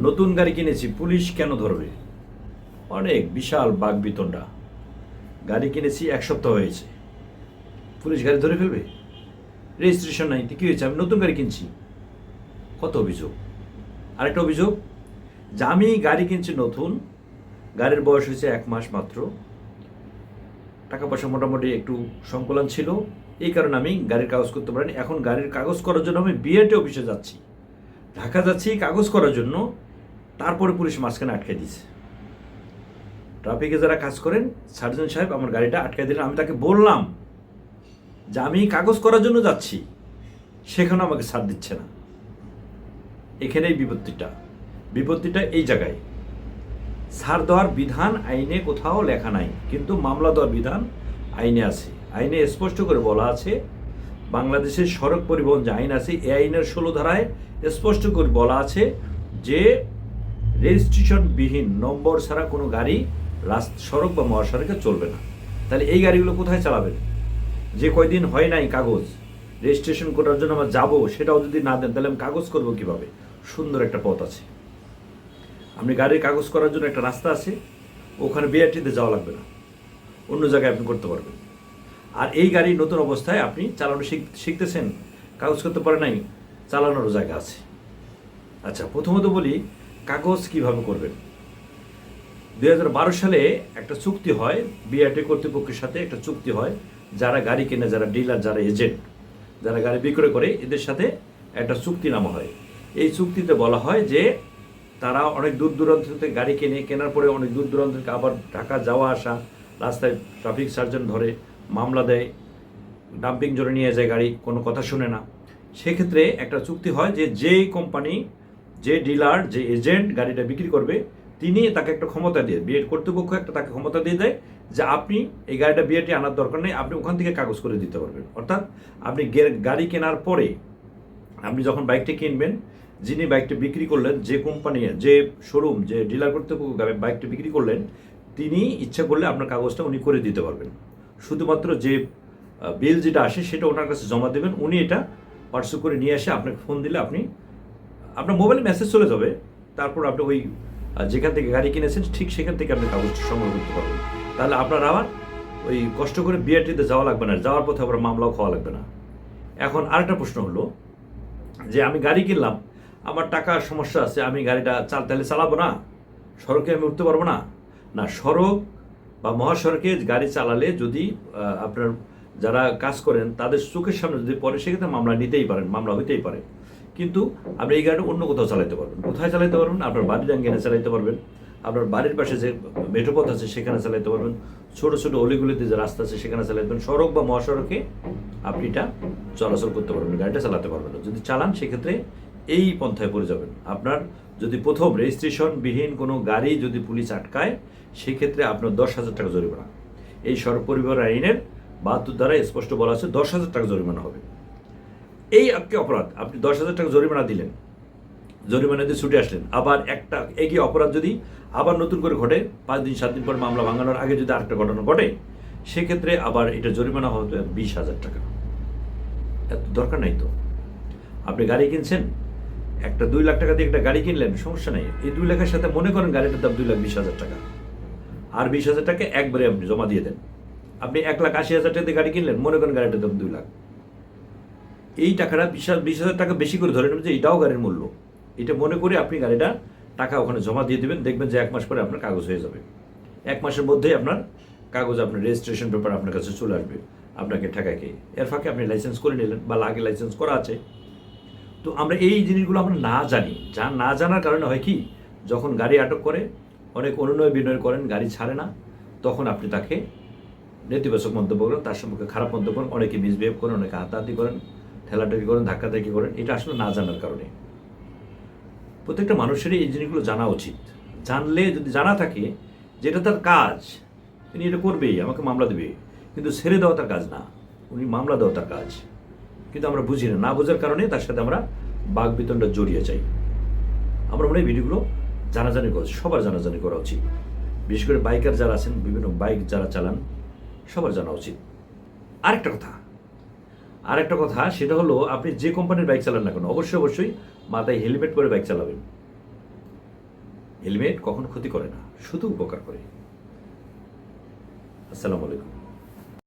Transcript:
নতুন গাড়ি কিনেছি, পুলিশ কেন ধরবে? অনেক বিশাল বাঘ বিতণ্ডা। গাড়ি কিনেছি, এক সপ্তাহ হয়েছে। পুলিশ গাড়ি ধরে ফেলবে? রেজিস্ট্রেশন নাই কী হয়েছে? আমি নতুন গাড়ি কিনছি। কত অভিযোগ? আরেকটা অভিযোগ, যে আমি গাড়ি কিনছি নতুন, গাড়ির বয়স হয়েছে এক মাস মাত্র। টাকা পয়সা মোটামুটি একটু সংকলন ছিল। এই কারণে আমি গাড়ির কাগজ করতে পারিনি। এখন গাড়ির কাগজ করার জন্য আমি বিএটি অফিসে যাচ্ছি। ঢাকা যাচ্ছি কাগজ করার জন্য। তারপরে পুলিশ মাঝখানে আটকে দিয়েছে। ট্রাফিকে যারা কাজ করেন, সার্জন সাহেব আমার গাড়িটা আটকে দিলেন। আমি তাকে বললাম যে আমি কাগজ করার জন্য যাচ্ছি, সেখানে আমাকে ছাড় দিচ্ছে না। এখানেই বিপত্তিটা। বিপত্তিটা এই জায়গায়। ছাড় দেওয়ার বিধান আইনে কোথাও লেখা নাই, কিন্তু মামলা দেওয়ার বিধান আইনে আছে। আইনে স্পষ্ট করে বলা আছে, বাংলাদেশের সড়ক পরিবহন যে আইন আছে, এই আইনের ষোলো ধারায় স্পষ্ট করে বলা আছে যে রেজিস্ট্রেশনবিহীন নম্বর ছাড়া কোনো গাড়ি, রাস্তা, সড়ক বা মহাসড়কে চলবে না। তাহলে এই গাড়িগুলো কোথায় চালাবেন? যে কয়দিন হয় নাই কাগজ, রেজিস্ট্রেশন করার জন্য আমার যাব, সেটাও যদি না দেন, তাহলে আমি কাগজ করব কীভাবে? সুন্দর একটা পথ আছে। আপনি গাড়ির কাগজ করার জন্য একটা রাস্তা আছে, ওখানে বিআরটিতে যাওয়া লাগবে না। অন্য জায়গায় আপনি করতে পারবেন। আর এই গাড়ি নতুন অবস্থায় আপনি চালানো শিখ- শিখতেছেন, কাগজ করতে পারে নাই চালানোর জায়গা আছে। আচ্ছা প্রথমত বলি কাগজ কীভাবে করবেন? দু হাজার বারো সালে একটা চুক্তি হয় বিআরটি কর্তৃপক্ষের সাথে একটা চুক্তি হয়, যারা গাড়ি কেনে, যারা ডিলার, যারা এজেন্ট, যারা গাড়ি বিক্রয় করে, এদের সাথে একটা চুক্তিনামা হয়। এই চুক্তিতে বলা হয় যে তারা অনেক দূর দূরান্ত থেকে গাড়ি কেনে, কেনার পরে অনেক দূর দূরান্ত থেকে আবার ঢাকা যাওয়া, আসা, রাস্তায় ট্রাফিক সার্জন ধরে, মামলা দেয়, ডাম্পিং জোরে নিয়ে যায় গাড়ি, কোনো কথা শুনে না। সেক্ষেত্রে একটা চুক্তি হয় যে যেই কোম্পানি যে ডিলার, যে এজেন্ট গাড়িটা বিক্রি করবে, তিনি তাকে একটা ক্ষমতা দিয়ে, বিএড কর্তৃপক্ষ একটা তাকে ক্ষমতা দিয়ে দেয় যে আপনি এই গাড়িটা বিএডটি আনার দরকার নেই, আপনি ওখান থেকে কাগজ করে দিতে পারবেন। অর্থাৎ আপনি গাড়ি কেনার পরে আপনি যখন বাইকটি কিনবেন, যিনি বাইকটি বিক্রি করলেন, যে কোম্পানি, যে শোরুম, যে ডিলার কর্তৃপক্ষ বাইকটি বিক্রি করলেন, তিনি ইচ্ছা করলে আপনার কাগজটা উনি করে দিতে পারবেন। শুধুমাত্র যে বিল যেটা আসে, সেটা ওনার কাছে জমা দেবেন, উনি এটা পার্সেল করে নিয়ে এসে আপনাকে ফোন দিলে আপনি আপনার মোবাইলে মেসেজ চলে যাবে, তারপর আপনি ওই যেখান থেকে গাড়ি কিনেছেন, ঠিক সেখান থেকে আপনি কাগজটা সংগ্রহ করতে পারবেন। তাহলে আপনার আবার ওই কষ্ট করে বিআরটিতে যাওয়া লাগবে না যাওয়ার পথে আবার মামলাও খাওয়া লাগবে না। এখন আরেকটা প্রশ্ন হলো যে, আমি গাড়ি কিনলাম, আমার টাকার সমস্যা আছে, আমি গাড়িটা চাল তাহলে চালাবো না, সড়কে আমি উঠতে পারব না। না, সড়ক বা মহাসড়কে গাড়ি চালালে যদি আপনার যারা কাজ করেন, তাদের চোখের সামনে যদি পরে সেক্ষেত্রে মামলা নিতেই পারেন, মামলা হইতেই পারে। কিন্তু আপনি এই গাড়িটা অন্য কোথাও চালাতে পারবেন। কোথায় চালাতে পারবেন? আপনার বাড়ির আঙ্গিনে চালাতে পারবেন। আপনার বাড়ির পাশে যে মেঠোপথ আছে, সেখানে চালাতে পারবেন। ছোট ছোট অলিগুলিতে যে রাস্তা আছে, সেখানে চালাতে পারবেন। সড়ক বা মহাসড়কে আপনি এটা চলাচল করতে পারবেন, গাড়িটা চালাতে পারবেন না। যদি চালান, সেক্ষেত্রে এই পন্থায় পড়ে যাবেন। আপনার যদি প্রথম রেজিস্ট্রেশনবিহীন কোনো গাড়ি যদি পুলিশ আটকায়, সেক্ষেত্রে আপনার দশ হাজার টাকা জরিমানা। এই সড়ক পরিবহন আইনের বাহাত্তর দ্বারা স্পষ্ট বলা আছে, দশ হাজার টাকা জরিমানা হবে। এই একটি অপরাধ, আপনি দশ হাজার টাকা জরিমানা দিলেন, জরিমানা দিয়ে ছুটে আসলেন। আবার একটা একই অপরাধ যদি আবার নতুন করে ঘটে, পাঁচ দিন, সাত দিন পর মামলা ভাঙানোর আগে যদি আরেকটা ঘটনা ঘটে, সেক্ষেত্রে আবার এটা জরিমানা হবে বিশ হাজার টাকা। এত দরকার নাই তো। আপনি গাড়ি কিনছেন, একটা দুই লাখ টাকা দিয়ে একটা গাড়ি কিনলেন, সমস্যা নেই। এই দুই লাখের সাথে মনে করেন গাড়িটার দাম দুই লাখ বিশ হাজার টাকা। আর বিশ হাজার টাকা একবারে আপনি জমা দিয়ে দেন। আপনি এক লাখ আশি হাজার টাকা দিয়ে গাড়ি কিনলেন, মনে করেন গাড়িটার দাম দুই লাখ। এই টাকাটা বিশ বিশ হাজার টাকা বেশি করে ধরে নেবেন যে এটাও গাড়ির মূল্য। এটা মনে করে আপনি গাড়িটা টাকা ওখানে জমা দিয়ে দেবেন, দেখবেন যে এক মাস পরে আপনার কাগজ হয়ে যাবে। এক মাসের মধ্যেই আপনার কাগজ, আপনার রেজিস্ট্রেশন পেপার আপনার কাছে চলে আসবে, আপনাকে ঠেকাকে এর ফাঁকে আপনি লাইসেন্স করে নিলেন বা লাগে লাইসেন্স করা আছে। তো আমরা এই জিনিসগুলো আমরা না জানি। যা না জানার কারণে হয় কি, যখন গাড়ি আটক করে, অনেক অনুনয় বিনয় করেন, গাড়ি ছাড়ে না, তখন আপনি তাকে নেতিবাচক মন্তব্য করেন, তার সম্পর্কে খারাপ মন্তব্য করেন, অনেকে মিসবিহেভ করেন, অনেকে হাতাহাতি করেন। ঠেলাঠেলি করেন, ধাক্কাধাক্কি করেন, এটা আসলে না জানার কারণে। প্রত্যেকটা মানুষেরই এই জিনিসগুলো জানা উচিত। জানলে যদি জানা থাকে যেটা তার কাজ, তিনি এটা করবেই, আমাকে মামলা দেবে। কিন্তু ছেড়ে দেওয়া তার কাজ না। উনি মামলা দেওয়া তার কাজ। কিন্তু আমরা বুঝি না। না বোঝার কারণে তার সাথে আমরা বাঘ বিতণ্ড জড়িয়ে যাই। আমরা মনে হয় ভিডিওগুলো জানাজানি করা, সবার জানাজানি করা উচিত। বিশেষ করে বাইকার যারা আছেন, বিভিন্ন বাইক যারা চালান, সবার জানা উচিত। আরেকটা কথা আরেকটা কথা, সেটা হলো আপনি যে কোম্পানির বাইক চালান না কেন, অবশ্যই অবশ্যই মাথায় হেলমেট করে বাইক চালাবেন। হেলমেট কখনো ক্ষতি করে না, শুধু উপকার করে। আসসালামু আলাইকুম।